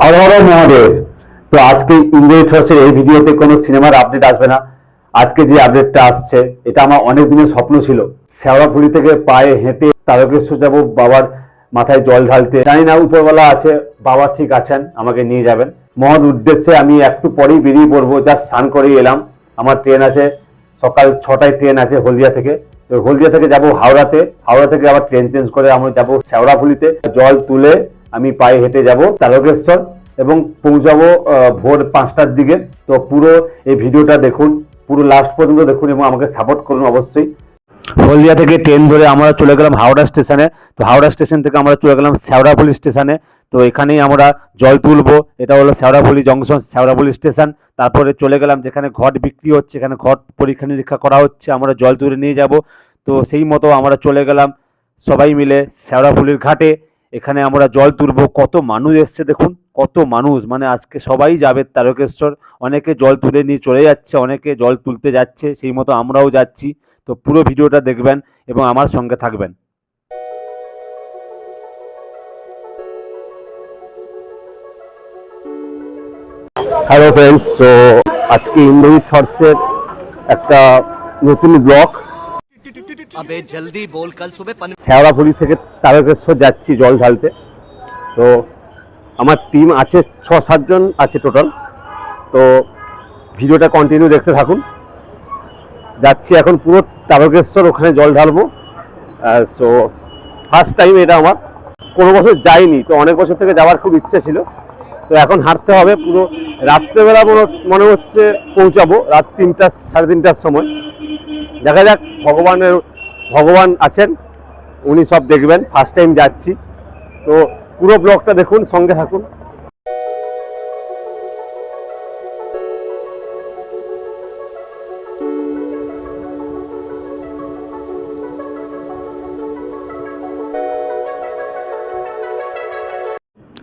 হর হর মহাদেব তো আজকে ইংরেজি চর্চের এই ভিডিওতে কোনো সিনেমার আপডেট আসবে না। আজকে যে আপডেটটা আসছে, এটা আমার অনেক দিনের স্বপ্ন ছিল। শেওড়াফুলি থেকে পায়ে হেঁটে তারকেশ্বর যাব, বাবার মাথায় জল ঢালতে। জানি না, উপরওয়ালা আছে, বাবা ঠিক আছেন, আমাকে নিয়ে যাবেন। মহৎ উদ্দেশ্যে আমি একটু পরেই বেরিয়ে পড়ব জাস্ট স্নান করেই এলাম। আমার ট্রেন আছে, সকাল ছটায় ট্রেন আছে হলদিয়া থেকে। তো হলদিয়া থেকে যাব হাওড়াতে। হাওড়া থেকে আবার ট্রেন চেঞ্জ করে আমি যাব শেওড়াফুলিতে জল তুলে আমি পায়ে হেঁটে যাব তারকেশ্বর এবং পৌঁছাবো ভোর পাঁচটার দিকে। তো পুরো এই ভিডিওটা দেখুন, পুরো লাস্ট পর্যন্ত দেখুন এবং আমাকে সাপোর্ট করুন অবশ্যই। হলদিয়া থেকে ট্রেন ধরে আমরা চলে গেলাম হাওড়া স্টেশনে তো হাওড়া স্টেশন থেকে আমরা চলে গেলাম শেওড়াফুলি স্টেশনে তো এখানেই আমরা জল তুলবো, এটা হলো শেওড়াফুলি জংশন শেওড়াফুলি স্টেশন তারপরে চলে গেলাম যেখানে ঘট বিক্রি হচ্ছে এখানে ঘট পরীক্ষা নিরীক্ষা করা হচ্ছে, আমরা জল তুলে নিয়ে যাব। তো সেই মতো আমরা চলে গেলাম সবাই মিলে শেওড়াফুলির ঘাটে। এখানে আমরা জল তুলবো। কত মানুষ এসছে দেখুন, কত মানুষ। মানে আজকে সবাই যাবে তারকেশ্বর। অনেকে জল তুলে নিয়ে চলে যাচ্ছে, অনেকে জল তুলতে যাচ্ছে, সেই মতো আমরাও যাচ্ছি। তো পুরো ভিডিওটা দেখবেন এবং আমার সঙ্গে থাকবেন। হ্যালো ফ্রেন্ডস সো আজকে ইন্দ্রজিৎ শর্টসের একটা নতুন ব্লগ আবে জলদি বল কাল সুবে শেওড়াপুরি থেকে তারকেশ্বর যাচ্ছি জল ঢালতে। তো আমার টিম আছে ছ সাতজন আছে টোটাল তো ভিডিওটা কন্টিনিউ দেখতে থাকুন। যাচ্ছি এখন পুরো তারকেশ্বর, ওখানে জল ঢালবো। সো ফার্স্ট টাইম এটা আমার। কোনো বছর যাইনি, তো অনেক বছর থেকে যাওয়ার খুব ইচ্ছে ছিল। তো এখন হাঁটতে হবে পুরো। রাত্রেবেলা মনে হচ্ছে পৌঁছাবো, রাত তিনটা, সাড়ে তিনটার সময়। দেখা যাক, ভগবানের ভগবান আছেন, উনি সব দেখবেন ফার্স্ট টাইম যাচ্ছি। তো পুরো ব্লগটা দেখুন, সঙ্গে থাকুন।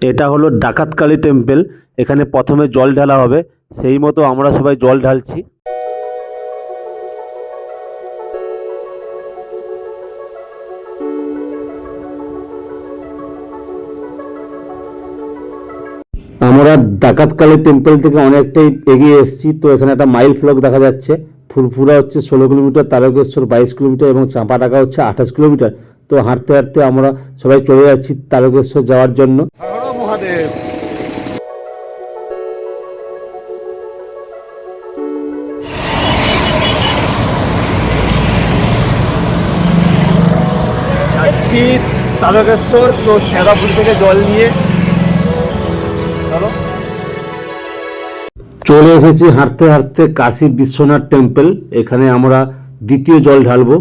এটা হলো ডাকাতকালী টেম্পল এখানে প্রথমে জল ঢালা হবে, সেই মতো আমরা সবাই জল ঢালছি। আমরা ডাকাতকালী টেম্পল থেকে অনেকটাই এগিয়ে এসেছি। তো এখানে একটা মাইল ফ্লক দেখা যাচ্ছে। ফুরফুরা হচ্ছে ষোলো কিলোমিটার, তারকেশ্বর বাইশ কিলোমিটার এবং চাঁপাডাকা হচ্ছে আঠাশ কিলোমিটার। তো হাঁটতে হাঁটতে আমরা সবাই চলে যাচ্ছি তারকেশ্বর যাওয়ার জন্য। তারকেশ্বর, তো শ্যাদাপুর থেকে জল নিয়ে। চলো এসেছি হাঁটতে হাঁটতে কাশী বিশ্বনাথ টেম্পল। এখানে আমরা দ্বিতীয় জল ঢালবো।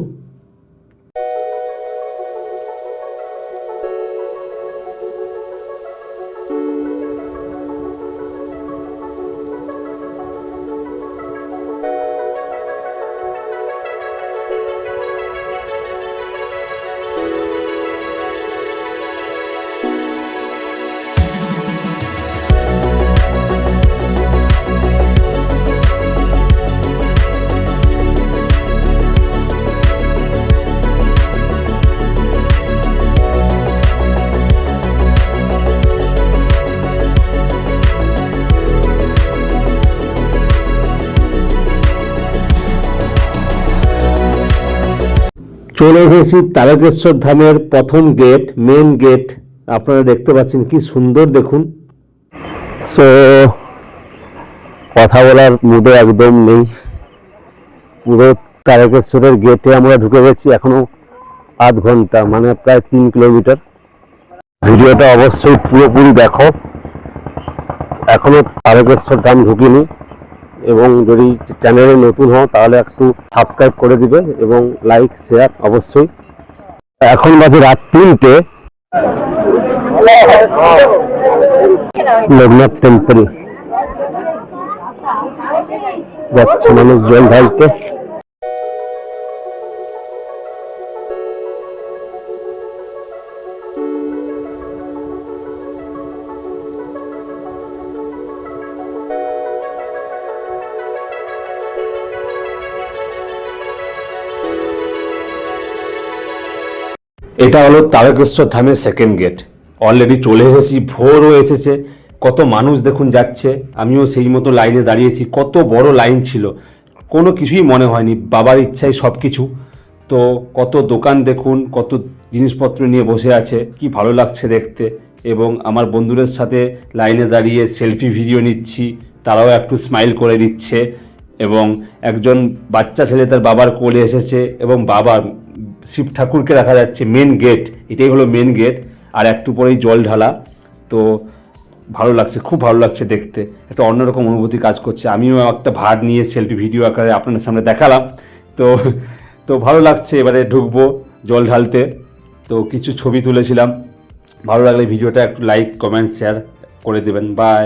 চলে এসেছি তারকেশ্বর ধামের প্রথম গেট মেন গেট আপনারা দেখতে পাচ্ছেন কি সুন্দর দেখুন। সো কথা বলার মুডে একদম নেই। পুরো তারকেশ্বরের গেটে আমরা ঢুকে গেছি এখনও আধ ঘণ্টা মানে প্রায় তিন কিলোমিটার। ভিডিওটা অবশ্যই পুরোপুরি দেখো। এখনও তারকেশ্বর ধাম ঢুকিনি। এবং যদি চ্যানেলে নতুন হও, তাহলে একটু সাবস্ক্রাইব করে দিবে এবং লাইক শেয়ার অবশ্যই। এখন বাজে রাত তিনটে। লোকনাথ টেম্পল যাচ্ছে মানুষ জল ঢালতে। এটা হলো তারকেশ্বর ধামের সেকেন্ড গেট অলরেডি চলে এসেছি, ভোরও এসেছে, কত মানুষ দেখুন যাচ্ছে, আমিও সেই মতো লাইনে দাঁড়িয়েছি, কত বড় লাইন ছিল। কোনো কিছুই মনে হয়নি, বাবার ইচ্ছাই সব কিছু তো কত দোকান দেখুন, কত জিনিসপত্র নিয়ে বসে আছে, কি ভালো লাগছে দেখতে। এবং আমার বন্ধুদের সাথে লাইনে দাঁড়িয়ে সেলফি ভিডিও নিচ্ছি, তারাও একটু স্মাইল করে দিচ্ছে এবং একজন বাচ্চা ছেলে তার বাবার কোলে এসেছে, এবং বাবা শিব ঠাকুরকে দেখা যাচ্ছে মেন গেট এটাই হলো মেন গেট আর একটু পরেই জল ঢালা। তো ভালো লাগছে, খুব ভালো লাগছে দেখতে। একটা অন্যরকম অনুভূতি কাজ করছে। আমিও একটা ভার নিয়ে সেলফি ভিডিও আকারে আপনাদের সামনে দেখালাম। তো তো ভালো লাগছে, এবারে ঢুকবো জল ঢালতে। তো কিছু ছবি তুলেছিলাম। ভালো লাগলে ভিডিওটা একটু লাইক কমেন্ট শেয়ার করে দেবেন। বাই